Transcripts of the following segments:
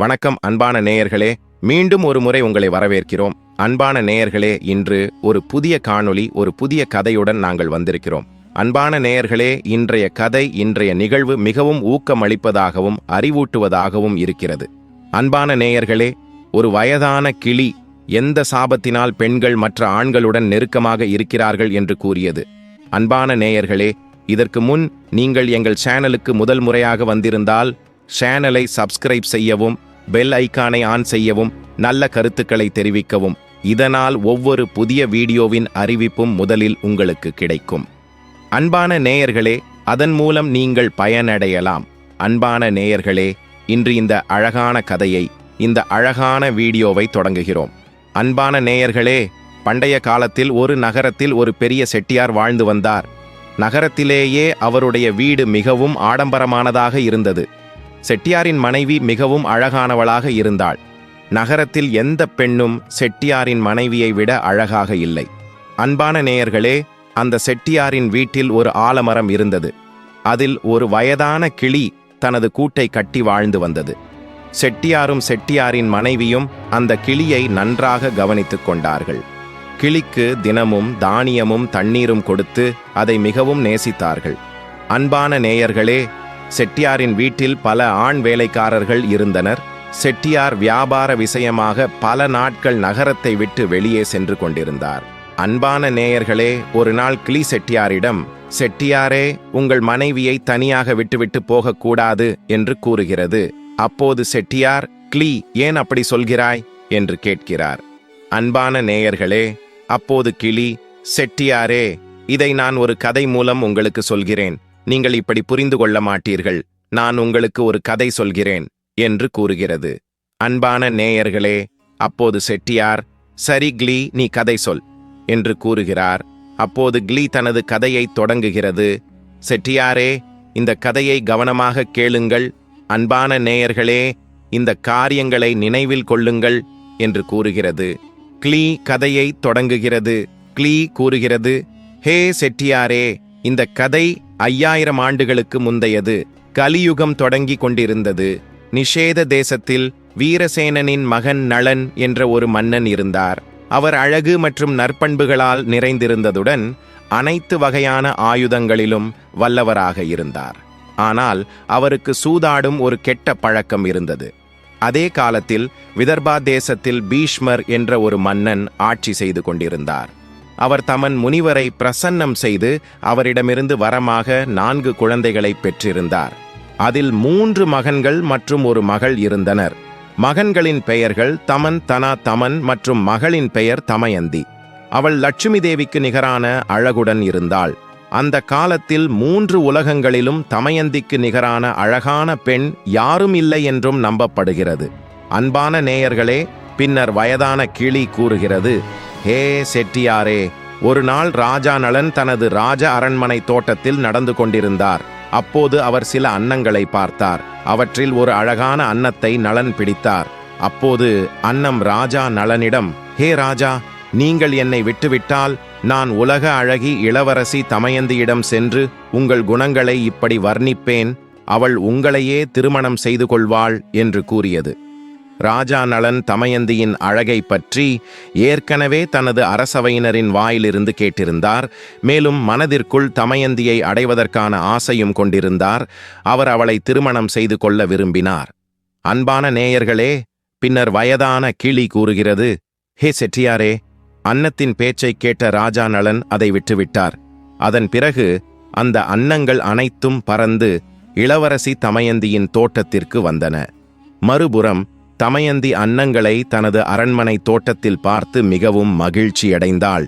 வணக்கம் அன்பான நேயர்களே மீண்டும் ஒரு முறை உங்களை வரவேற்கிறோம். அன்பான நேயர்களே இன்று ஒரு புதிய காணொளி ஒரு புதிய கதையுடன் நாங்கள் வந்திருக்கிறோம். அன்பான நேயர்களே இன்றைய கதை இன்றைய நிகழ்வு மிகவும் ஊக்கமளிப்பதாகவும் அறிவூட்டுவதாகவும் இருக்கிறது. அன்பான நேயர்களே ஒரு வயதான கிளி எந்த சாபத்தினால் பெண்கள் மற்ற ஆண்களுடன் நெருக்கமாக இருக்கிறார்கள் என்று கூறியது. அன்பான நேயர்களே இதற்கு முன் நீங்கள் எங்கள் சேனலுக்கு முதல் முறையாக வந்திருந்தால் சேனலை சப்ஸ்கிரைப் செய்யவும் பெல் ஐகானை ஆன் செய்யவும் நல்ல கருத்துக்களை தெரிவிக்கவும். இதனால் ஒவ்வொரு புதிய வீடியோவின் அறிவிப்பும் முதலில் உங்களுக்கு கிடைக்கும். அன்பான நேயர்களே அதன் மூலம் நீங்கள் பயனடையலாம். அன்பான நேயர்களே இன்று இந்த அழகான கதையை இந்த அழகான வீடியோவை தொடங்குகிறோம். அன்பான நேயர்களே பண்டைய காலத்தில் ஒரு நகரத்தில் ஒரு பெரிய செட்டியார் வாழ்ந்து வந்தார். நகரத்திலேயே அவருடைய வீடு மிகவும் ஆடம்பரமானதாக இருந்தது. செட்டியாரின் மனைவி மிகவும் அழகானவளாக இருந்தாள். நகரத்தில் எந்த பெண்ணும் செட்டியாரின் மனைவியை விட அழகாக இல்லை. அன்பான நேயர்களே அந்த செட்டியாரின் வீட்டில் ஒரு ஆலமரம் இருந்தது. அதில் ஒரு வயதான கிளி தனது கூட்டை கட்டி வாழ்ந்து வந்தது. செட்டியாரும் செட்டியாரின் மனைவியும் அந்த கிளியை நன்றாக கவனித்துக் கொண்டார்கள். கிளிக்கு தினமும் தானியமும் தண்ணீரும் கொடுத்து அதை மிகவும் நேசித்தார்கள். அன்பான நேயர்களே செட்டியாரின் வீட்டில் பல ஆண் வேலைக்காரர்கள் இருந்தனர். செட்டியார் வியாபார விஷயமாக பல நாட்கள் நகரத்தை விட்டு வெளியே சென்று கொண்டிருந்தார். அன்பான நேயர்களே ஒரு நாள் கிளி செட்டியாரிடம் செட்டியாரே உங்கள் மனைவியை தனியாக விட்டுவிட்டு போகக்கூடாது என்று கூறுகிறது. அப்போது செட்டியார் கிளி ஏன் அப்படி சொல்கிறாய்? என்று கேட்கிறார். அன்பான நேயர்களே அப்போது கிளி செட்டியாரே இதை நான் ஒரு கதை மூலம் உங்களுக்கு சொல்கிறேன். நீங்கள் இப்படி புரிந்து கொள்ள மாட்டீர்கள். நான் உங்களுக்கு ஒரு கதை சொல்கிறேன் என்று கூறுகிறது. அன்பான நேயர்களே அப்போது செட்டியார் சரி கிளி நீ கதை சொல் என்று கூறுகிறார். அப்போது கிளி தனது கதையை தொடங்குகிறது. செட்டியாரே இந்த கதையை கவனமாக கேளுங்கள். அன்பான நேயர்களே இந்த காரியங்களை நினைவில் கொள்ளுங்கள் என்று கூறுகிறது. கிளி கதையை தொடங்குகிறது. கிளி கூறுகிறது. ஹே செட்டியாரே இந்த கதை ஐயாயிரம் ஆண்டுகளுக்கு முந்தையது கலியுகம் தொடங்கி கொண்டிருந்தது. நிஷேத தேசத்தில் வீரசேனனின் மகன் நளன் என்ற ஒரு மன்னன் இருந்தார். அவர் அழகு மற்றும் நற்பண்புகளால் நிறைந்திருந்ததுடன் அனைத்து வகையான ஆயுதங்களிலும் வல்லவராக இருந்தார். ஆனால் அவருக்கு சூதாடும் ஒரு கெட்ட பழக்கம் இருந்தது. அதே காலத்தில் விதர்பா தேசத்தில் பீஷ்மர் என்ற ஒரு மன்னன் ஆட்சி செய்து கொண்டிருந்தார். அவர் தமன் முனிவரை பிரசன்னம் செய்து அவரிடமிருந்து வரமாக நான்கு குழந்தைகளை பெற்றிருந்தார். அதில் மூன்று மகன்கள் மற்றும் ஒரு மகள் இருந்தனர். மகன்களின் பெயர்கள் தமன் தனா தமன் மற்றும் மகளின் பெயர் தமயந்தி. அவள் லட்சுமி தேவிக்கு நிகரான அழகுடன் இருந்தாள். அந்த காலத்தில் மூன்று உலகங்களிலும் தமயந்திக்கு நிகரான அழகான பெண் யாரும் இல்லை என்றும் நம்பப்படுகிறது. அன்பான நேயர்களே பின்னர் வயதான கிளி கூறுகிறது. ஹே செட்டியாரே ஒரு நாள் ராஜா நலன் தனது ராஜ அரண்மனை தோட்டத்தில் நடந்து கொண்டிருந்தார். அப்போது அவர் சில அன்னங்களை பார்த்தார். அவற்றில் ஒரு அழகான அன்னத்தை நலன் பிடித்தார். அப்போது அன்னம் ராஜா நலனிடம் ஹே ராஜா நீங்கள் என்னை விட்டுவிட்டால் நான் உலக அழகி இளவரசி தமயந்தியிடம் சென்று உங்கள் குணங்களை இப்படி வர்ணிப்பேன். அவள் உங்களையே திருமணம் செய்து கொள்வாள் என்று கூறியது. ராஜா நலன் தமயந்தியின் அழகை பற்றி ஏற்கனவே தனது அரசவையினரின் வாயிலிருந்து கேட்டிருந்தார். மேலும் மனதிற்குள் தமயந்தியை அடைவதற்கான ஆசையும் கொண்டிருந்தார். அவர் அவளை திருமணம் செய்து கொள்ள விரும்பினார். அன்பான நேயர்களே பின்னர் வயதான கிளி கூறுகிறது. ஹே செட்டியாரே அன்னத்தின் பேச்சைக் கேட்ட ராஜா நலன் அதை விட்டுவிட்டார். அதன் பிறகு அந்த அன்னங்கள் அனைத்தும் பறந்து இளவரசி தமயந்தியின் தோட்டத்திற்கு வந்தன. மறுபுறம் தமயந்தி அன்னங்களை தனது அரண்மனை தோட்டத்தில் பார்த்து மிகவும் மகிழ்ச்சியடைந்தாள்.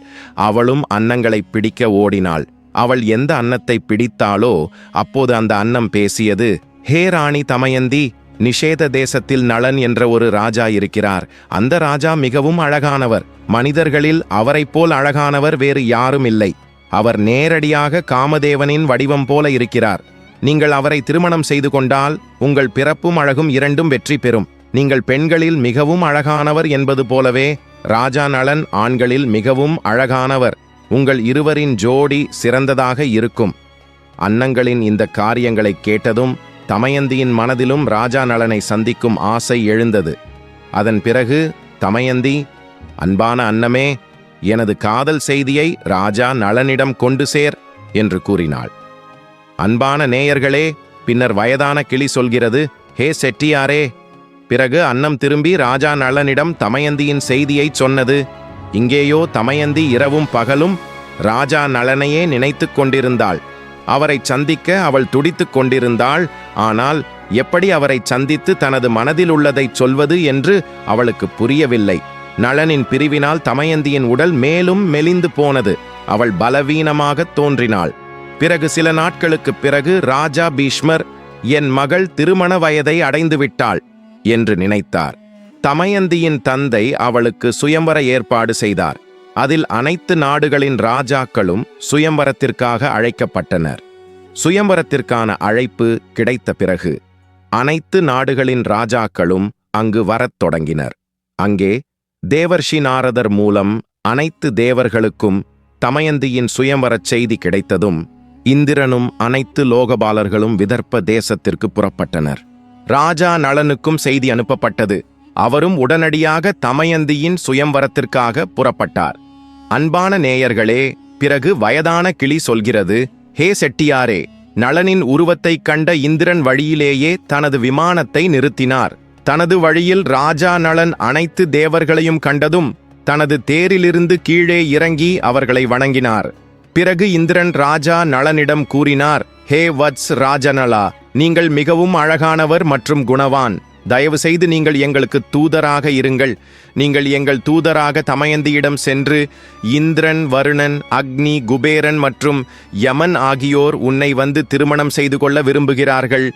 அவளும் அன்னங்களை பிடிக்க ஓடினாள். அவள் எந்த அன்னத்தை பிடித்தாளோ அப்போது அந்த அன்னம் பேசியது ஹே ராணி தமயந்தி நிஷேத தேசத்தில் நளன் என்ற ஒரு ராஜா இருக்கிறார். அந்த ராஜா மிகவும் அழகானவர். மனிதர்களில் அவரைப் போல் அழகானவர் வேறு யாரும் இல்லை. அவர் நேரடியாக காமதேவனின் வடிவம் போல இருக்கிறார். நீங்கள் அவரை திருமணம் செய்து கொண்டால் உங்கள் பிறப்பும் அழகும் இரண்டும் வெற்றி பெறும். நீங்கள் பெண்களில் மிகவும் அழகானவர் என்பது போலவே ராஜா நலன் ஆண்களில் மிகவும் அழகானவர். உங்கள் இருவரின் ஜோடி சிறந்ததாக இருக்கும். அன்னங்களின் இந்த காரியங்களை கேட்டதும் தமயந்தியின் மனதிலும் ராஜா நலனை சந்திக்கும் ஆசை எழுந்தது. அதன் பிறகு தமயந்தி அன்பான அன்னமே எனது காதல் செய்தியை ராஜா நலனிடம் கொண்டு சேர் என்று கூறினாள். அன்பான நேயர்களே பின்னர் வயதான கிளி சொல்கிறது ஹே செட்டியாரே பிறகு அன்னம் திரும்பி ராஜா நளனிடம் தமயந்தியின் செய்தியைச் சொன்னது. இங்கேயோ தமயந்தி இரவும் பகலும் ராஜா நளனையே நினைத்துக் கொண்டிருந்தாள். அவரை சந்திக்க அவள் துடித்துக் கொண்டிருந்தாள். ஆனால் எப்படி அவரை சந்தித்து தனது மனதில் உள்ளதைச் சொல்வது என்று அவளுக்கு புரியவில்லை. நளனின் பிரிவினால் தமயந்தியின் உடல் மேலும் மெலிந்து போனது. அவள் பலவீனமாகத் தோன்றினாள். பிறகு சில நாட்களுக்குப் பிறகு ராஜா பீஷ்மர் என் மகள் திருமண வயதை அடைந்துவிட்டாள். என்று நினைத்தார். தமயந்தியின் தந்தை அவளுக்கு சுயம்பர ஏற்பாடு செய்தார். அதில் அனைத்து நாடுகளின் ராஜாக்களும் சுயம்பரத்திற்காக அழைக்கப்பட்டனர். சுயம்பரத்திற்கான அழைப்பு கிடைத்த பிறகு அனைத்து நாடுகளின் ராஜாக்களும் அங்கு வரத் தொடங்கினர். அங்கே தேவர்ஷி நாரதர் மூலம் அனைத்து தேவர்களுக்கும் தமயந்தியின் சுயம்பரச் செய்தி கிடைத்ததும் இந்திரனும் அனைத்து லோகபாலர்களும் விதர்ப்ப தேசத்திற்கு புறப்பட்டனர். ராஜா நளனுக்கும் செய்தி அனுப்பப்பட்டது. அவரும் உடனடியாக தமயந்தியின் சுயம்வரத்திற்காக புறப்பட்டார். அன்பான நேயர்களே பிறகு வயதான கிளி சொல்கிறது ஹே செட்டியாரே நளனின் உருவத்தைக் கண்ட இந்திரன் வழியிலேயே தனது விமானத்தை நிறுத்தினார். தனது வழியில் ராஜா நளன் அனைத்து தேவர்களையும் கண்டதும் தனது தேரிலிருந்து கீழே இறங்கி அவர்களை வணங்கினார். பிறகு இந்திரன் ராஜா நளனிடம் கூறினார் ஹே வத்ஸ் ராஜநலா நீங்கள் மிகவும் அழகானவர் மற்றும் குணவான். தயவு செய்து நீங்கள் எங்களுக்கு தூதராக இருங்கள். நீங்கள் எங்கள் தூதராக தமயந்தியிடம் சென்று இந்திரன் வருணன் அக்னி குபேரன் மற்றும் யமன் ஆகியோர் உன்னை வந்து திருமணம் செய்து கொள்ள விரும்புகிறார்கள்.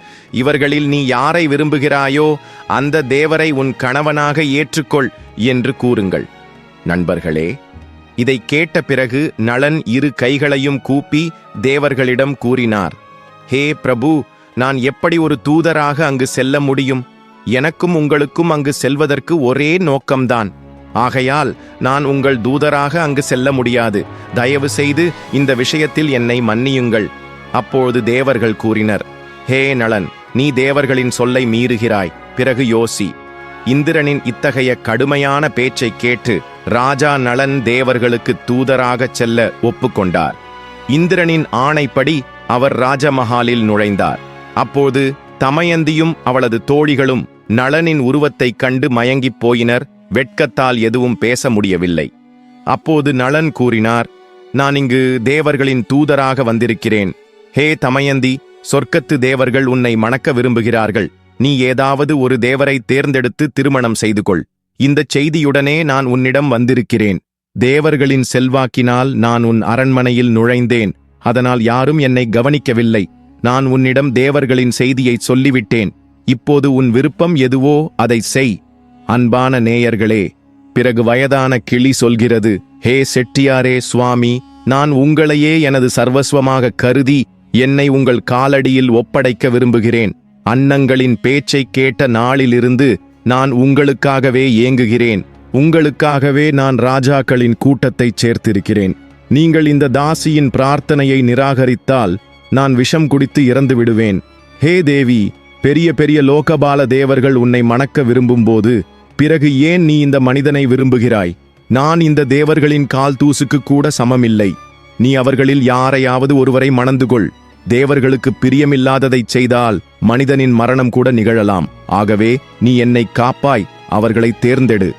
இவர்களில் நீ யாரை விரும்புகிறாயோ அந்த தேவரை உன் கணவனாக ஏற்றுக்கொள் என்று கூறுங்கள். நண்பர்களே இதை கேட்ட பிறகு நளன் இரு கைகளையும் கூப்பி தேவர்களிடம் கூறினார் ஹே பிரபு நான் எப்படி ஒரு தூதராக அங்கு செல்ல முடியும்? எனக்கும் உங்களுக்கும் அங்கு செல்வதற்கு ஒரே நோக்கம்தான். ஆகையால் நான் உங்கள் தூதராக அங்கு செல்ல முடியாது. தயவு செய்து இந்த விஷயத்தில் என்னை மன்னியுங்கள். அப்பொழுது தேவர்கள் கூறினர் ஹே நளன் நீ தேவர்களின் சொல்லை மீறுகிறாய். பிறகு யோசி இந்திரனின் இத்தகைய கடுமையான பேச்சைக் கேட்டு ராஜா நளன் தேவர்களுக்கு தூதராகச் செல்ல ஒப்புக்கொண்டார். இந்திரனின் ஆணைப்படி அவர் ராஜமஹாலில் நுழைந்தார். அப்போது தமயந்தியும் அவளது தோழிகளும் நளனின் உருவத்தைக் கண்டு மயங்கிப் போயினர். வெட்கத்தால் எதுவும் பேச முடியவில்லை. அப்போது நளன் கூறினார் நான் இங்கு தேவர்களின் தூதராக வந்திருக்கிறேன். ஹே தமயந்தி சொர்க்கத்து தேவர்கள் உன்னை மணக்க விரும்புகிறார்கள். நீ ஏதாவது ஒரு தேவரை தேர்ந்தெடுத்து திருமணம் செய்து கொள் இந்தச் செய்தியுடனே நான் உன்னிடம் வந்திருக்கிறேன். தேவர்களின் செல்வாக்கினால் நான் உன் அரண்மனையில் நுழைந்தேன். அதனால் யாரும் என்னை கவனிக்கவில்லை. நான் உன்னிடம் தேவர்களின் செய்தியை சொல்லிவிட்டேன். இப்போது உன் விருப்பம் எதுவோ அதை செய். அன்பான நேயர்களே பிறகு வயதான கிளி சொல்கிறது ஹே செட்டியாரே சுவாமி நான் உங்களையே எனது சர்வஸ்வமாக கருதி என்னை உங்கள் காலடியில் ஒப்படைக்க விரும்புகிறேன். அன்னங்களின் பேச்சைக் கேட்ட நாளிலிருந்து நான் உங்களுக்காகவே ஏங்குகிறேன். உங்களுக்காகவே நான் ராஜாக்களின் கூட்டத்தைச் சேர்த்திருக்கிறேன். நீங்கள் இந்த தாசியின் பிரார்த்தனையை நிராகரித்தால் நான் விஷம் குடித்து இறந்து விடுவேன் ஹே தேவி பெரிய பெரிய லோகபால தேவர்கள் உன்னை மணக்க விரும்பும்போது பிறகு ஏன் நீ இந்த மனிதனை விரும்புகிறாய்? நான் இந்த தேவர்களின் கால் தூசுக்கு கூட சமமில்லை. நீ அவர்களில் யாரையாவது ஒருவரை மணந்து கொள் தேவர்களுக்கு பிரியமில்லாததைச் செய்தால் மனிதனின் மரணம் கூட நிகழலாம். ஆகவே நீ என்னை காப்பாய் அவர்களை தேர்ந்தெடு.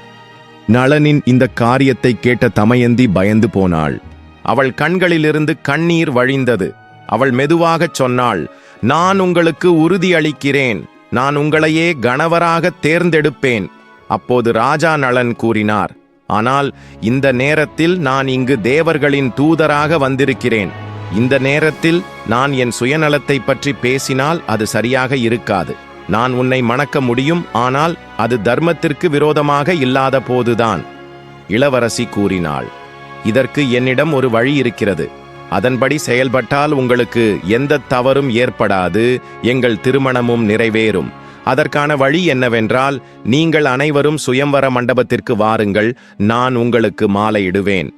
நளனின் இந்த காரியத்தை கேட்ட தமயந்தி பயந்து போனாள். அவள் கண்களிலிருந்து கண்ணீர் வழிந்தது. அவள் மெதுவாகச் சொன்னாள் நான் உங்களுக்கு உறுதி அளிக்கிறேன் நான் உங்களையே கணவராக தேர்ந்தெடுப்பேன். அப்போது ராஜா நளன் கூறினார் ஆனால் இந்த நேரத்தில் நான் இங்கு தேவர்களின் தூதராக வந்திருக்கிறேன். இந்த நேரத்தில் நான் என் சுயநலத்தை பற்றி பேசினால் அது சரியாக இருக்காது. நான் உன்னை மணக்க முடியும் ஆனால் அது தர்மத்திற்கு விரோதமாக இல்லாத போதுதான். இளவரசி கூறினாள் இதற்கு என்னிடம் ஒரு வழி இருக்கிறது. அதன்படி செயல்பட்டால் உங்களுக்கு எந்த தவறும் ஏற்படாது எங்கள் திருமணமும் நிறைவேறும். அதற்கான வழி என்னவென்றால் நீங்கள் அனைவரும் சுயம்வர மண்டபத்திற்கு வாருங்கள் நான் உங்களுக்கு மாலையிடுவேன்.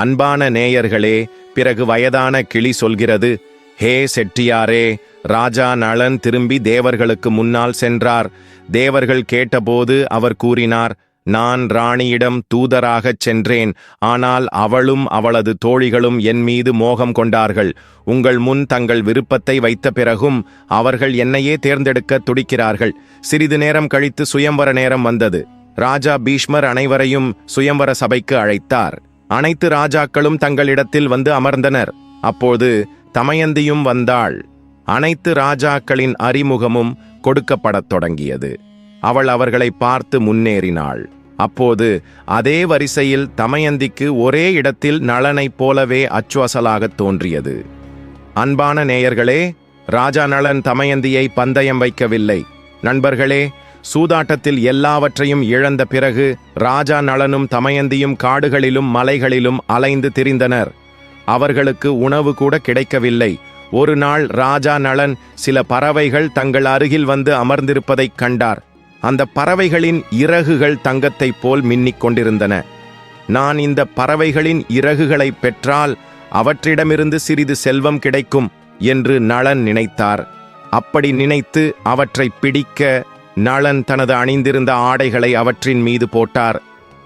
அன்பான நேயர்களே பிறகு வயதான கிளி சொல்கிறது ஹே செட்டியாரே ராஜா நளன் திரும்பி தேவர்களுக்கு முன்னால் சென்றார். தேவர்கள் கேட்டபோது அவர் கூறினார் நான் ராணியிடம் தூதராகச் சென்றேன். ஆனால் அவளும் அவளது தோழிகளும் என் மீது மோகம் கொண்டார்கள். உங்கள் முன் தங்கள் விருப்பத்தை வைத்த பிறகும் அவர்கள் என்னையே தேர்ந்தெடுக்க துடிக்கிறார்கள். சிறிது நேரம் கழித்து சுயம்வர நேரம் வந்தது. ராஜா பீஷ்மர் அனைவரையும் சுயம்வர சபைக்கு அழைத்தார். அனைத்து ராஜாக்களும் தங்களிடத்தில் வந்து அமர்ந்தனர். அப்போது தமயந்தியும் வந்தாள். அனைத்து ராஜாக்களின் அறிமுகமும் கொடுக்கப்படத் தொடங்கியது. அவள் அவர்களை பார்த்து முன்னேறினாள். அப்போது அதே வரிசையில் தமயந்திக்கு ஒரே இடத்தில் நளனைப் போலவே அச்சுவசலாகத் தோன்றியது. அன்பான நேயர்களே ராஜா நளன் தமயந்தியை பந்தயம் வைக்கவில்லை. நண்பர்களே சூதாட்டத்தில் எல்லாவற்றையும் இழந்த பிறகு ராஜா நளனும் தமயந்தியும் காடுகளிலும் மலைகளிலும் அலைந்து திரிந்தனர். அவர்களுக்கு உணவு கூட கிடைக்கவில்லை. ஒரு நாள் ராஜா நளன் சில பறவைகள் தங்கள் அருகில் வந்து அமர்ந்திருப்பதைக் கண்டார். அந்த பறவைகளின் இறகுகள் தங்கத்தைப் போல் மின்னிக் கொண்டிருந்தன. நான் இந்த பறவைகளின் இறகுகளை பெற்றால் அவற்றிடமிருந்து சிறிது செல்வம் கிடைக்கும் என்று நளன் நினைத்தார். அப்படி நினைத்து அவற்றை பிடிக்க நளன் தனது அணிந்திருந்த ஆடைகளை அவற்றின் மீது போட்டார்.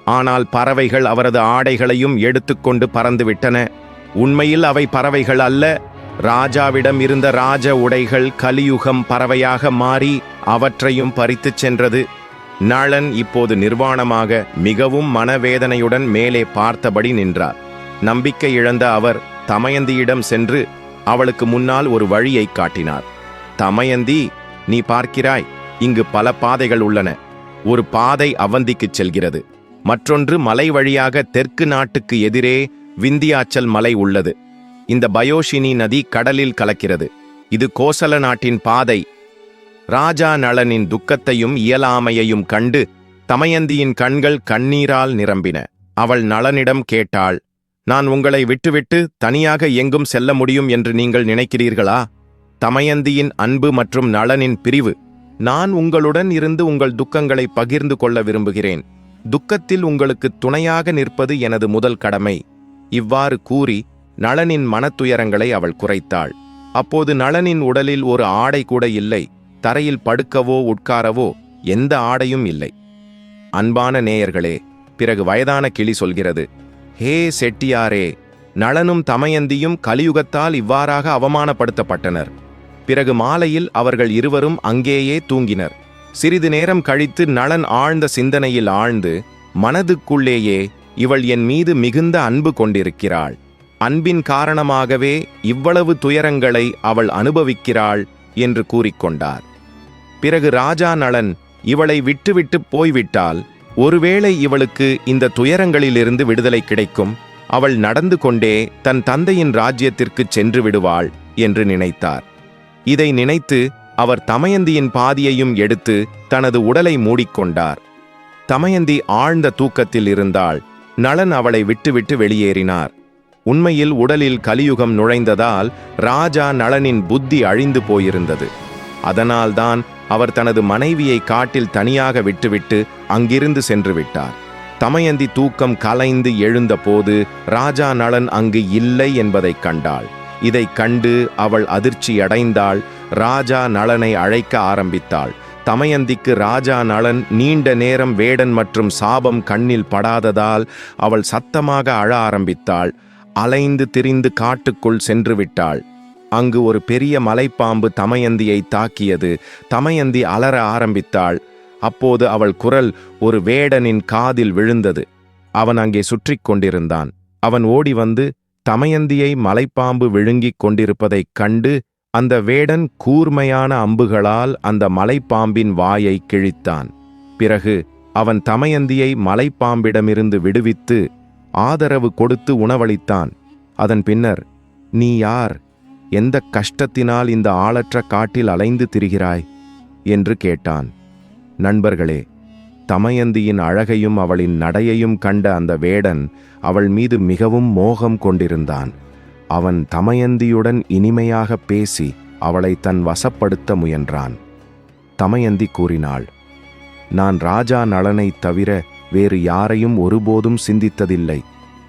ஆனால் பறவைகள் அவரது ஆடைகளையும் எடுத்துக்கொண்டு பறந்துவிட்டன. உண்மையில் அவை பறவைகள் அல்ல. ராஜாவிடம் இருந்த ராஜ உடைகள் கலியுகம் பறவையாக மாறி அவற்றையும் பறித்துச் சென்றது. நளன் இப்போது நிர்வாணமாக மிகவும் மனவேதனையுடன் மேலே பார்த்தபடி நின்றார். நம்பிக்கை இழந்த அவர் தமயந்தியிடம் சென்று அவளுக்கு முன்னால் ஒரு வழியை காட்டினார். தமயந்தி நீ பார்க்கிறாய். இங்கு பல பாதைகள் உள்ளன. ஒரு பாதை அவந்திக்குச் செல்கிறது. மற்றொன்று மலை வழியாக தெற்கு நாட்டுக்கு எதிரே விந்தியாச்சல் மலை உள்ளது. இந்த பயோஷினி நதி கடலில் கலக்கிறது. இது கோசல நாட்டின் பாதை. ராஜா நளனின் துக்கத்தையும் இயலாமையையும் கண்டு தமயந்தியின் கண்கள் கண்ணீரால் நிரம்பின. அவள் நளனிடம் கேட்டாள் நான் உங்களை விட்டுவிட்டு தனியாக எங்கும் செல்ல முடியும் என்று நீங்கள் நினைக்கிறீர்களா? தமயந்தியின் அன்பு மற்றும் நளனின் பிரிவு நான் உங்களுடன் இருந்து உங்கள் துக்கங்களை பகிர்ந்து கொள்ள விரும்புகிறேன். துக்கத்தில் உங்களுக்கு துணையாக நிற்பது எனது முதல் கடமை. இவ்வாறு கூறி நளனின் மனத்துயரங்களை அவள் குறைத்தாள். அப்போது நளனின் உடலில் ஒரு ஆடை கூட இல்லை. தரையில் படுக்கவோ உட்காரவோ எந்த ஆடையும் இல்லை. அன்பான நேயர்களே பிறகு வயதான கிளி சொல்கிறது ஹே செட்டியாரே நளனும் தமயந்தியும் கலியுகத்தால் இவ்வாறாக அவமானப்படுத்தப்பட்டனர். பிறகு மாலையில் அவர்கள் இருவரும் அங்கேயே தூங்கினர். சிறிது நேரம் கழித்து நளன் ஆழ்ந்த சிந்தனையில் ஆழ்ந்து மனதுக்குள்ளேயே இவள் என் மீது மிகுந்த அன்பு கொண்டிருக்கிறாள். அன்பின் காரணமாகவே இவ்வளவு துயரங்களை அவள் அனுபவிக்கிறாள் என்று கூறிக்கொண்டார். பிறகு ராஜா நளன் இவளை விட்டுவிட்டு போய்விட்டால் ஒருவேளை இவளுக்கு இந்த துயரங்களிலிருந்து விடுதலை கிடைக்கும். அவள் நடந்து கொண்டே தன் தந்தையின் ராஜ்யத்திற்குச் சென்று விடுவாள் என்று நினைத்தார். இதை நினைத்து அவர் தமயந்தியின் பாதியையும் எடுத்து தனது உடலை மூடிக்கொண்டார். தமயந்தி ஆழ்ந்த தூக்கத்தில் இருந்தால் நளன் அவளை விட்டுவிட்டு வெளியேறினார். உண்மையில் உடலில் கலியுகம் நுழைந்ததால் ராஜா நளனின் புத்தி அழிந்து போயிருந்தது. அதனால்தான் அவர் தனது மனைவியை காட்டில் தனியாக விட்டுவிட்டு அங்கிருந்து சென்று விட்டார். தமயந்தி தூக்கம் கலைந்து எழுந்தபோது ராஜா நளன் அங்கு இல்லை என்பதைக் கண்டாள். இதை கண்டு அவள் அதிர்ச்சியடைந்தாள். ராஜா நளனை அழைக்க ஆரம்பித்தாள். தமயந்திக்கு ராஜா நளன் நீண்ட நேரம் வேடன் மற்றும் சாபம் கண்ணில் படாததால் அவள் சத்தமாக அழ ஆரம்பித்தாள். அலைந்து திரிந்து காட்டுக்குள் சென்று விட்டாள். அங்கு ஒரு பெரிய மலைப்பாம்பு தமயந்தியை தாக்கியது. தமயந்தி அலற ஆரம்பித்தாள். அப்போது அவள் குரல் ஒரு வேடனின் காதில் விழுந்தது. அவன் அங்கே சுற்றி கொண்டிருந்தான். அவன் ஓடி வந்து தமயந்தியை மலைப்பாம்பு விழுங்கிக் கொண்டிருப்பதைக் கண்டு அந்த வேடன் கூர்மையான அம்புகளால் அந்த மலைப்பாம்பின் வாயை கிழித்தான். பிறகு அவன் தமயந்தியை மலைப்பாம்பிடமிருந்து விடுவித்து ஆதரவு கொடுத்து உணவளித்தான். அதன் பின்னர் நீ யார்? எந்த கஷ்டத்தினால் இந்த ஆளற்ற காட்டில் அலைந்து திரிகிறாய்? என்று கேட்டான். நண்பர்களே தமயந்தியின் அழகையும் அவளின் நடையையும் கண்ட அந்த வேடன் அவள் மீது மிகவும் மோகம் கொண்டிருந்தான். அவன் தமயந்தியுடன் இனிமையாக பேசி அவளை தன் வசப்படுத்த முயன்றான். தமயந்தி கூறினாள் நான் ராஜா நலனை தவிர வேறு யாரையும் ஒருபோதும் சிந்தித்ததில்லை.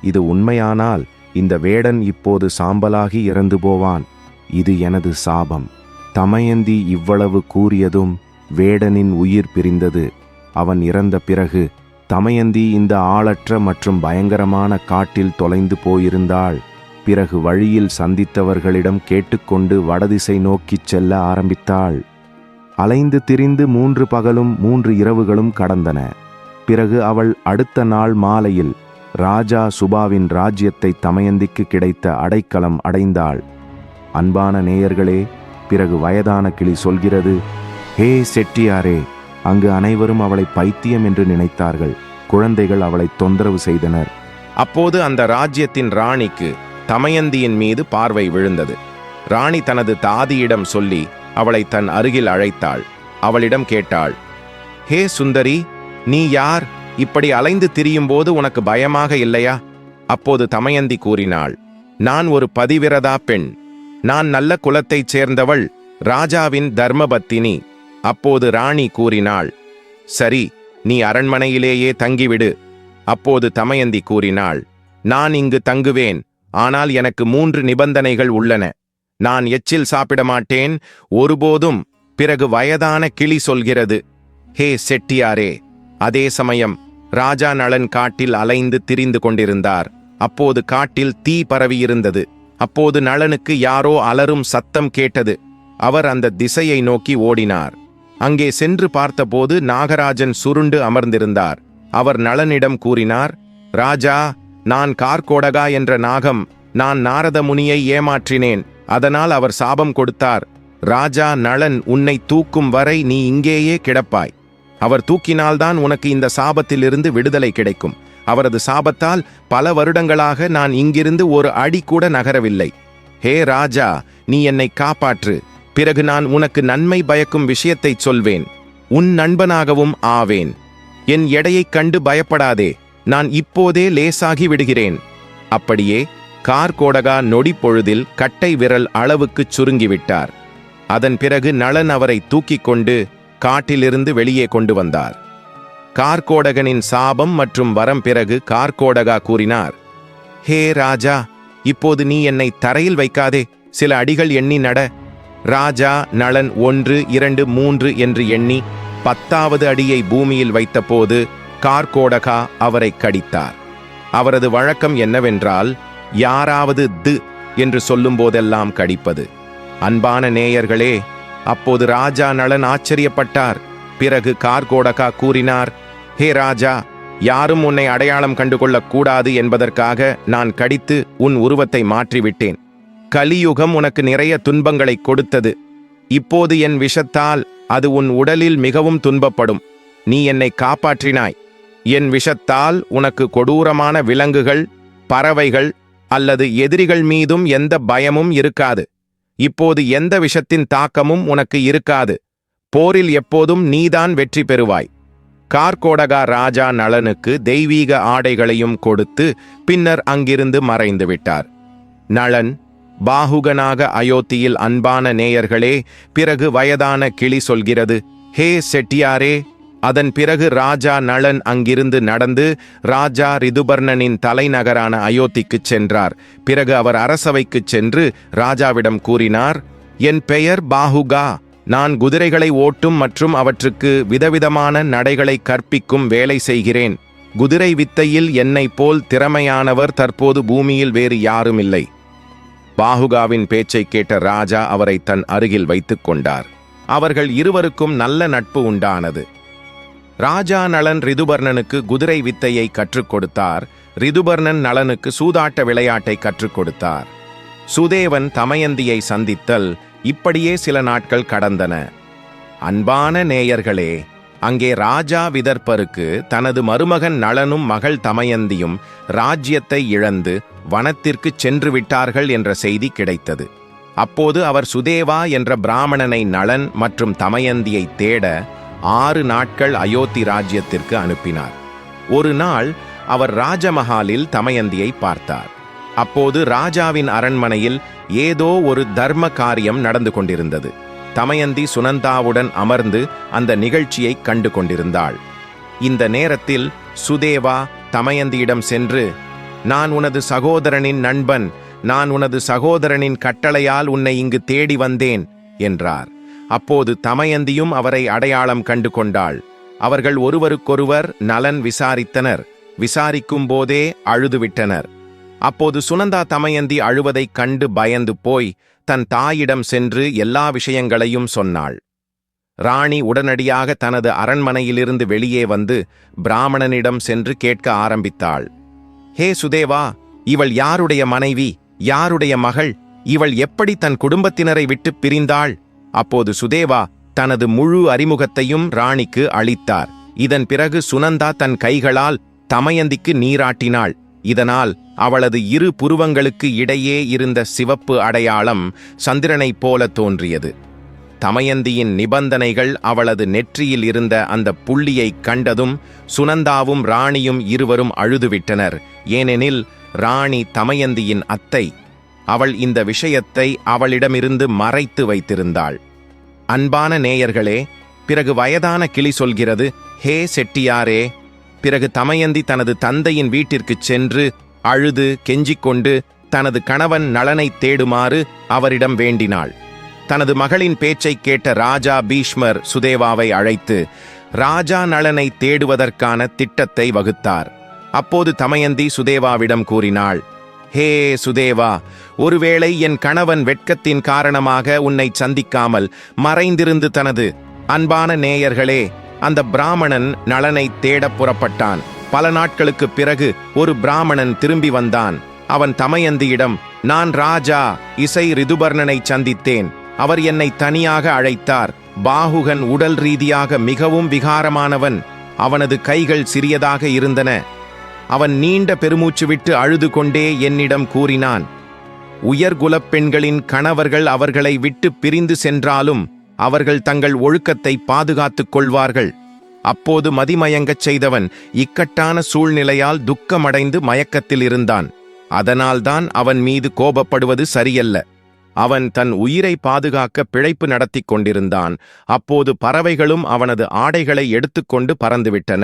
இது உண்மையானால் இந்த வேடன் இப்போது சாம்பலாகி இறந்து போவான். இது எனது சாபம். தமயந்தி இவ்வளவு கூறியதும் வேடனின் உயிர் பிரிந்தது. அவன் இறந்த பிறகு தமயந்தி இந்த ஆளற்ற மற்றும் பயங்கரமான காட்டில் தொலைந்து போயிருந்தாள். பிறகு வழியில் சந்தித்தவர்களிடம் கேட்டுக்கொண்டு வடதிசை நோக்கிச் செல்ல ஆரம்பித்தாள். அலைந்து திரிந்து மூன்று பகலும் மூன்று இரவுகளும் கடந்தன. பிறகு அவள் அடுத்த நாள் மாலையில் ராஜா சுபாவின் ராஜ்யத்தை தமயந்திக்கு கிடைத்த அடைக்கலம் அடைந்தாள். அன்பான நேயர்களே பிறகு வயதான கிளி சொல்கிறது ஹே செட்டியாரே அங்கு அனைவரும் அவளை பைத்தியம் என்று நினைத்தார்கள். குழந்தைகள் அவளை தொந்தரவு செய்தனர். அப்போது அந்த ராஜ்யத்தின் ராணிக்கு தமயந்தியின் மீது பார்வை விழுந்தது. ராணி தனது தாதியிடம் சொல்லி அவளை தன் அருகில் அழைத்தாள். அவளிடம் கேட்டாள் ஹே சுந்தரி நீ யார்? இப்படி அலைந்து திரியும்போது உனக்கு பயமாக இல்லையா? அப்போது தமயந்தி கூறினாள் நான் ஒரு பதிவிரதா பெண். நான் நல்ல குலத்தைச் சேர்ந்தவள் ராஜாவின் தர்மபத்தினி. அப்போது ராணி கூறினாள் சரி நீ அரண்மனையிலேயே தங்கிவிடு. அப்போது தமயந்தி கூறினாள் நான் இங்கு தங்குவேன் ஆனால் எனக்கு மூன்று நிபந்தனைகள் உள்ளன. நான் எச்சில் சாப்பிட மாட்டேன் ஒருபோதும். பிறகு வயதான கிளி சொல்கிறது ஹே செட்டியாரே அதே சமயம் ராஜா நளன் காட்டில் அலைந்து திரிந்து கொண்டிருந்தார். அப்போது காட்டில் தீ பரவியிருந்தது. அப்போது நளனுக்கு யாரோ அலறும் சத்தம் கேட்டது. அவர் அந்த திசையை நோக்கி ஓடினார். அங்கே சென்று பார்த்தபோது நாகராஜன் சுருண்டு அமர்ந்திருந்தார். அவர் நளனிடம் கூறினார் ராஜா நான் கார்கோடகா என்ற நாகம் நான் நாரத முனியை ஏமாற்றினேன் அதனால் அவர் சாபம் கொடுத்தார். ராஜா நளன் உன்னை தூக்கும் வரை நீ இங்கேயே கிடப்பாய். அவர் தூக்கினால்தான் உனக்கு இந்த சாபத்திலிருந்து விடுதலை கிடைக்கும். அவரது சாபத்தால் பல வருடங்களாக நான் இங்கிருந்து ஒரு அடி கூட நகரவில்லை. ஹே ராஜா நீ என்னை காப்பாற்று. பிறகு நான் உனக்கு நன்மை பயக்கும் விஷயத்தைச் சொல்வேன். உன் நண்பனாகவும் ஆவேன். என் எடையைக் கண்டு பயப்படாதே. நான் இப்போதே லேசாகி விடுகிறேன். அப்படியே கார்கோடகா நொடி பொழுதில் கட்டை விரல் அளவுக்குச் சுருங்கிவிட்டார். அதன் பிறகு நளன் அவரை தூக்கிக் கொண்டு காட்டிலிருந்து வெளியே கொண்டு வந்தார். கார்கோடகனின் சாபம் மற்றும் வரம் பிறகு கார்கோடகா கூறினார் ஹே ராஜா இப்போது நீ என்னை தரையில் வைக்காதே. சில அடிகள் எண்ணி நட. ராஜா நளன் ஒன்று இரண்டு மூன்று என்று எண்ணி பத்தாவது அடியை பூமியில் வைத்தபோது கார்கோடகா அவரை கடித்தார். அவரது வழக்கம் என்னவென்றால் யாராவது து என்று சொல்லும்போதெல்லாம் கடிப்பது. அன்பான நேயர்களே அப்போது ராஜா நளன் ஆச்சரியப்பட்டார். பிறகு கார்கோடகா கூறினார் ஹே ராஜா யாரும் உன்னை அடையாளம் கண்டுகொள்ளக் கூடாது என்பதற்காக நான் கடித்து உன் உருவத்தை மாற்றிவிட்டேன். கலியுகம் உனக்கு நிறைய துன்பங்களை கொடுத்தது. இப்போது என் விஷத்தால் அது உன் உடலில் மிகவும் துன்பப்படும். நீ என்னை காப்பாற்றினாய். என் விஷத்தால் உனக்கு கொடூரமான விலங்குகள் பறவைகள் அல்லது எதிரிகள் மீதும் எந்த பயமும் இருக்காது. இப்போது எந்த விஷத்தின் தாக்கமும் உனக்கு இருக்காது. போரில் எப்போதும் நீதான் வெற்றி பெறுவாய். கார்கோடகா ராஜா நளனுக்கு தெய்வீக ஆடைகளையும் கொடுத்து பின்னர் அங்கிருந்து மறைந்து விட்டார் நளன் பாகுகனாக அயோத்தியில் அன்பான நேயர்களே பிறகு வயதான கிளி சொல்கிறது ஹே செட்டியாரே அதன் பிறகு ராஜா நளன் அங்கிருந்து நடந்து ராஜா ரிதுபர்ணனின் தலைநகரான அயோத்திக்குச் சென்றார். பிறகு அவர் அரசவைக்குச் சென்று ராஜாவிடம் கூறினார் என் பெயர் பாகுகா. நான் குதிரைகளை ஓட்டும் மற்றும் அவற்றுக்கு விதவிதமான நடைகளை கற்பிக்கும் வேலை செய்கிறேன். குதிரை வித்தையில் என்னைப் போல் திறமையானவர் தற்போது பூமியில் வேறு யாரும் இல்லை பாகுகாவின் பேச்சைக் கேட்ட ராஜா அவரை தன் அருகில் வைத்துக் கொண்டார். அவர்கள் இருவருக்கும் நல்ல நட்பு உண்டானது. ராஜா நளன் ரிதுபர்ணனுக்கு குதிரை வித்தையை கற்றுக் கொடுத்தார். ரிதுபர்ணன் நளனுக்கு சூதாட்ட விளையாட்டை கற்றுக் கொடுத்தார். சுதேவன் தமயந்தியை சந்தித்தல் இப்படியே சில நாட்கள் கடந்தன. அன்பான நேயர்களே அங்கே ராஜா விதர்ப்பருக்கு தனது மருமகன் நளனும் மகள் தமயந்தியும் ராஜ்யத்தை இழந்து வனத்திற்குச் சென்று விட்டார்கள் என்ற செய்தி கிடைத்தது. அப்போது அவர் சுதேவா என்ற பிராமணனை நளன் மற்றும் தமயந்தியை தேட ஆறு நாட்கள் அயோத்தி ராஜ்யத்திற்கு அனுப்பினார். ஒரு நாள் அவர் ராஜமஹாலில் தமயந்தியை பார்த்தார். அப்போது ராஜாவின் அரண்மனையில் ஏதோ ஒரு தர்ம காரியம் நடந்து கொண்டிருந்தது. தமயந்தி சுனந்தாவுடன் அமர்ந்து அந்த நிகழ்ச்சியை கண்டு கொண்டிருந்தாள் இந்த நேரத்தில் சுதேவா தமயந்தியிடம் சென்று நான் உனது சகோதரனின் நண்பன் நான் உனது சகோதரனின் கட்டளையால் உன்னை இங்கு தேடி வந்தேன் என்றார். அப்போது தமயந்தியும் அவரை அடையாளம் கண்டு கொண்டாள் அவர்கள் ஒருவருக்கொருவர் நலன் விசாரித்தனர். விசாரிக்கும் போதே அழுதுவிட்டனர். அப்போது சுனந்தா தமயந்தி அழுவதைக் கண்டு பயந்து போய் தன் தாயிடம் சென்று எல்லா விஷயங்களையும் சொன்னாள். ராணி உடனடியாக தனது அரண்மனையிலிருந்து வெளியே வந்து பிராமணனிடம் சென்று கேட்க ஆரம்பித்தாள். ஹே சுதேவா இவள் யாருடைய மனைவி யாருடைய மகள் இவள் எப்படி தன் குடும்பத்தினரை விட்டு பிரிந்தாள்? அப்போது சுதேவா தனது முழு அறிமுகத்தையும் ராணிக்கு அளித்தார். இதன் பிறகு சுனந்தா தன் கைகளால் தமயந்திக்கு நீராட்டினாள். இதனால் அவளது இரு புருவங்களுக்கு இடையே இருந்த சிவப்பு அடையாளம் சந்திரனைப் போல தோன்றியது. தமயந்தியின் நிபந்தனைகள் அவளது நெற்றியில் இருந்த அந்த புள்ளியைக் கண்டதும் சுனந்தாவும் ராணியும் இருவரும் அழுதுவிட்டனர். ஏனெனில் ராணி தமயந்தியின் அத்தை. அவள் இந்த விஷயத்தை அவளிடமிருந்து மறைத்து வைத்திருந்தாள். அன்பான நேயர்களே பிறகு வயதான கிளி சொல்கிறது ஹே செட்டியாரே பிறகு தமயந்தி தனது தந்தையின் வீட்டிற்குச் சென்று அழுது கெஞ்சிக்கொண்டு தனது கணவன் நலனை தேடுமாறு அவரிடம் வேண்டினாள். தனது மகளின் பேச்சைக் கேட்ட ராஜா பீஷ்மர் சுதேவாவை அழைத்து ராஜா நலனை தேடுவதற்கான திட்டத்தை வகுத்தார். அப்போது தமயந்தி சுதேவாவிடம் கூறினாள் ஹே சுதேவா ஒருவேளை என் கணவன் வெட்கத்தின் காரணமாக உன்னை சந்திக்காமல் மறைந்திருந்து தனது அன்பான நேயர்களே அந்த பிராமணன் நலனை தேடப் புறப்பட்டான். பல நாட்களுக்குப் பிறகு ஒரு பிராமணன் திரும்பி வந்தான். அவன் தமயந்தியிடம் நான் ராஜா இசை ரிதுபர்ணனை சந்தித்தேன். அவர் என்னை தனியாக அழைத்தார். பாகுகன் உடல் ரீதியாக மிகவும் விகாரமானவன். அவனது கைகள் சிறியதாக இருந்தன. அவன் நீண்ட பெருமூச்சு விட்டு அழுது கொண்டே என்னிடம் கூறினான் உயர்குலப் பெண்களின் கணவர்கள் அவர்களை விட்டு பிரிந்து சென்றாலும் அவர்கள் தங்கள் ஒழுக்கத்தை பாதுகாத்துக் கொள்வார்கள் அப்போது மதிமயங்கச் செய்தவன் இக்கட்டான சூழ்நிலையால் துக்கமடைந்து மயக்கத்தில் இருந்தான் அதனால்தான் அவன் மீது கோபப்படுவது சரியல்ல. அவன் தன் உயிரை பாதுகாக்க பிழைப்பு நடத்திக் கொண்டிருந்தான். அப்போது பறவைகளும் அவனது ஆடைகளை எடுத்துக்கொண்டு பறந்துவிட்டன.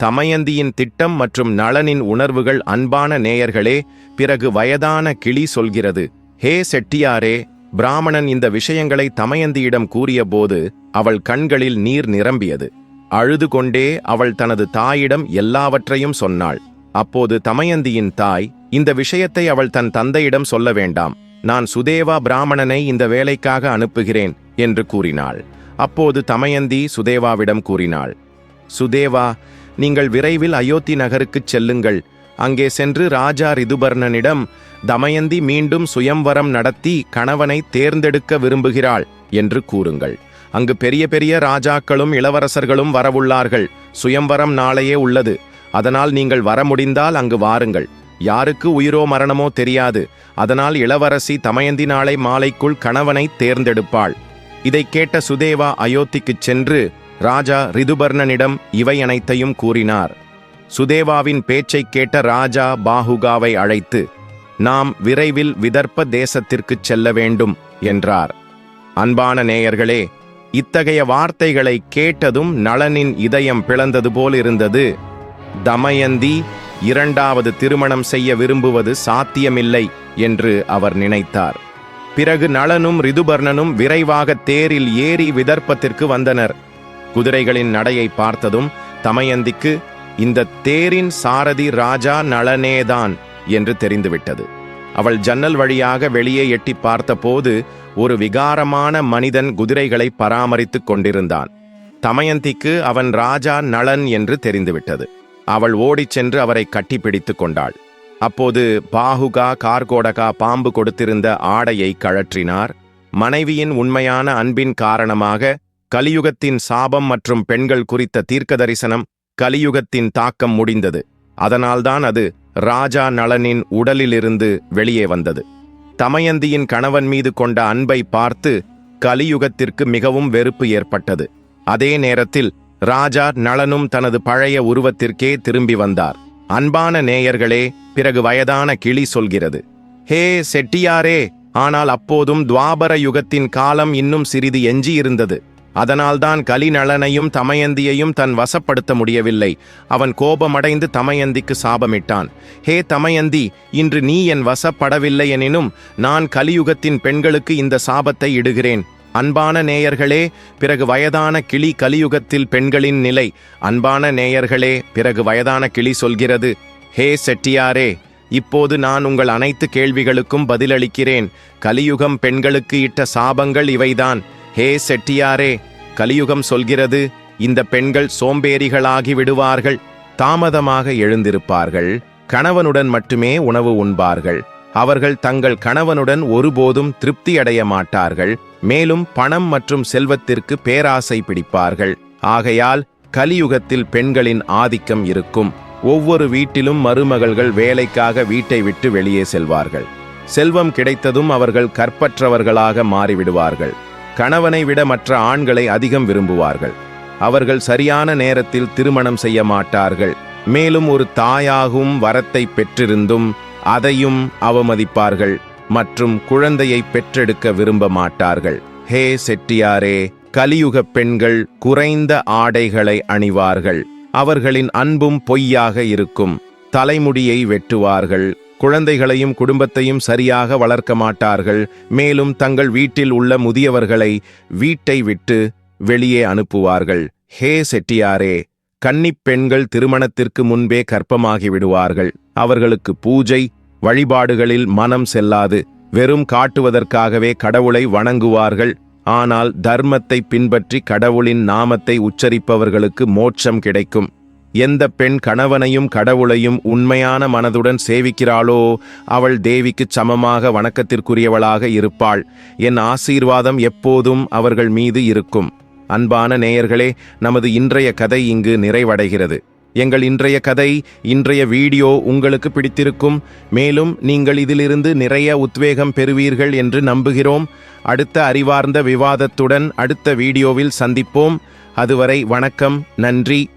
தமயந்தியின் திட்டம் மற்றும் நளனின் உணர்வுகள் அன்பான நேயர்களே பிறகு வயதான கிளி சொல்கிறது ஹே செட்டியாரே பிராமணன் இந்த விஷயங்களை தமயந்தியிடம் கூறியபோது அவள் கண்களில் நீர் நிரம்பியது. அழுது கொண்டே அவள் தனது தாயிடம் எல்லாவற்றையும் சொன்னாள். அப்போது தமயந்தியின் தாய் இந்த விஷயத்தை அவள் தன் தந்தையிடம் சொல்ல வேண்டாம். நான் சுதேவா பிராமணனை இந்த வேலைக்காக அனுப்புகிறேன் என்று கூறினாள். அப்போது தமயந்தி சுதேவாவிடம் கூறினாள். சுதேவா நீங்கள் விரைவில் அயோத்தி நகருக்குச் செல்லுங்கள் அங்கே சென்று ராஜா ரிதுபர்ணனிடம் தமயந்தி மீண்டும் சுயம்வரம் நடத்தி கணவனை தேர்ந்தெடுக்க விரும்புகிறாள் என்று கூறுங்கள். அங்கு பெரிய பெரிய ராஜாக்களும் இளவரசர்களும் வரவுள்ளார்கள். சுயம்வரம் நாளையே உள்ளது. அதனால் நீங்கள் வர முடிந்தால் அங்கு வாருங்கள். யாருக்கு உயிரோ மரணமோ தெரியாது. அதனால் இளவரசி தமயந்தி நாளை மாலைக்குள் கணவனை தேர்ந்தெடுப்பாள். இதைக் கேட்ட சுதேவா அயோத்திக்குச் சென்று ராஜா ரிதுபர்ணனிடம் இவை அனைத்தையும் கூறினார். சுதேவாவின் பேச்சைக் கேட்ட ராஜா பாகுகாவை அழைத்து நாம் விரைவில் விதர்ப்ப தேசத்திற்குச் செல்ல வேண்டும் என்றார். அன்பான நேயர்களே இத்தகைய வார்த்தைகளை கேட்டதும் நளனின் இதயம் பிளந்தது போல் இருந்தது தமயந்தி இரண்டாவது திருமணம் செய்ய விரும்புவது சாத்தியமில்லை என்று அவர் நினைத்தார். பிறகு நளனும் ரிதுபர்ணனும் விரைவாக தேரில் ஏறி விதர்ப்பத்திற்கு வந்தனர். குதிரைகளின் நடையை பார்த்ததும் தமயந்திக்கு இந்த தேரின் சாரதி ராஜா நளனேதான் என்று தெரிந்துவிட்டது. அவள் ஜன்னல் வழியாக வெளியே எட்டி பார்த்தபோது ஒரு விகாரமான மனிதன் குதிரைகளை பராமரித்துக் கொண்டிருந்தான். தமயந்திக்கு அவன் ராஜா நளன் என்று தெரிந்துவிட்டது. அவள் ஓடிச் சென்று அவரை கட்டிப்பிடித்துக் கொண்டாள். அப்போது பாகுகா கார்கோடகா பாம்பு கொடுத்திருந்த ஆடையை கழற்றினார். மனைவியின் உண்மையான அன்பின் காரணமாக கலியுகத்தின் சாபம் மற்றும் பெண்கள் குறித்த தீர்க்க தரிசனம் கலியுகத்தின் தாக்கம் முடிந்தது. அதனால்தான் அது ராஜா நளனின் உடலிலிருந்து வெளியே வந்தது. தமயந்தியின் கணவன் மீது கொண்ட அன்பை பார்த்து கலியுகத்திற்கு மிகவும் வெறுப்பு ஏற்பட்டது. அதே நேரத்தில் ராஜா நளனும் தனது பழைய உருவத்திற்கே திரும்பி வந்தார். அன்பான நேயர்களே பிறகு வயதான கிளி சொல்கிறது. ஹே செட்டியாரே ஆனால் அப்போதும் துவாபர யுகத்தின் காலம் இன்னும் சிறிது எஞ்சியிருந்தது. அதனால்தான் கலிநளனையும் தமயந்தியையும் தன் வசப்படுத்த முடியவில்லை. அவன் கோபமடைந்து தமயந்திக்கு சாபமிட்டான். ஹே தமயந்தி இன்று நீ என் வசப்படவில்லை எனினும் நான் கலியுகத்தின் பெண்களுக்கு இந்த சாபத்தை இடுகிறேன். அன்பான நேயர்களே பிறகு வயதான கிளி கலியுகத்தில் பெண்களின் நிலை. அன்பான நேயர்களே பிறகு வயதான கிளி சொல்கிறது. ஹே செட்டியாரே இப்போது நான் உங்கள் அனைத்து கேள்விகளுக்கும் பதிலளிக்கிறேன். கலியுகம் பெண்களுக்கு இட்ட சாபங்கள் இவைதான். ஹே செட்டியாரே கலியுகம் சொல்கிறது இந்த பெண்கள் சோம்பேறிகளாகி விடுவார்கள் தாமதமாக எழுந்திருப்பார்கள் கணவனுடன் மட்டுமே உணவு உண்பார்கள். அவர்கள் தங்கள் கணவனுடன் ஒருபோதும் திருப்தியடைய மாட்டார்கள் மேலும் பணம் மற்றும் செல்வத்திற்கு பேராசை பிடிப்பார்கள். ஆகையால் கலியுகத்தில் பெண்களின் ஆதிக்கம் இருக்கும். ஒவ்வொரு வீட்டிலும் மருமகள்கள் வேலைக்காக வீட்டை விட்டு வெளியே செல்வார்கள். செல்வம் கிடைத்ததும் அவர்கள் கற்பற்றவர்களாக மாறிவிடுவார்கள். கணவனை விட மற்ற ஆண்களை அதிகம் விரும்புவார்கள். அவர்கள் சரியான நேரத்தில் திருமணம் செய்ய மாட்டார்கள். மேலும் ஒரு தாயாகும் வரத்தை பெற்றிருந்தும் அதையும் அவமதிப்பார்கள் மற்றும் குழந்தையை பெற்றெடுக்க விரும்ப மாட்டார்கள். ஹே செட்டியாரே கலியுக பெண்கள் குறைந்த ஆடைகளை அணிவார்கள். அவர்களின் அன்பும் பொய்யாக இருக்கும். தலைமுடியை வெட்டுவார்கள். குழந்தைகளையும் குடும்பத்தையும் சரியாக வளர்க்க மாட்டார்கள். மேலும் தங்கள் வீட்டில் உள்ள முதியவர்களை வீட்டை விட்டு வெளியே அனுப்புவார்கள். ஹே செட்டியாரே கன்னிப்பெண்கள் திருமணத்திற்கு முன்பே கற்பமாகி விடுவார்கள். அவர்களுக்கு பூஜை வழிபாடுகளில் மனம் செல்லாது. வெறும் காட்டுவதற்காகவே கடவுளை வணங்குவார்கள். ஆனால் தர்மத்தை பின்பற்றி கடவுளின் நாமத்தை உச்சரிப்பவர்களுக்கு மோட்சம் கிடைக்கும். எந்த பெண் கணவனையும் கடவுளையும் உண்மையான மனதுடன் சேவிக்கிறாளோ அவள் தேவிக்குச் சமமாக வணக்கத்திற்குரியவளாக இருப்பாள். என் ஆசீர்வாதம் எப்போதும் அவர்கள் மீது இருக்கும். அன்பான நேயர்களே நமது இன்றைய கதை இங்கு நிறைவடைகிறது. எங்கள் இன்றைய கதை இன்றைய வீடியோ உங்களுக்கு பிடித்திருக்கும். மேலும் நீங்கள் இதிலிருந்து நிறைய உத்வேகம் பெறுவீர்கள் என்று நம்புகிறோம். அடுத்த அறிவார்ந்த விவாதத்துடன் அடுத்த வீடியோவில் சந்திப்போம். அதுவரை வணக்கம் நன்றி.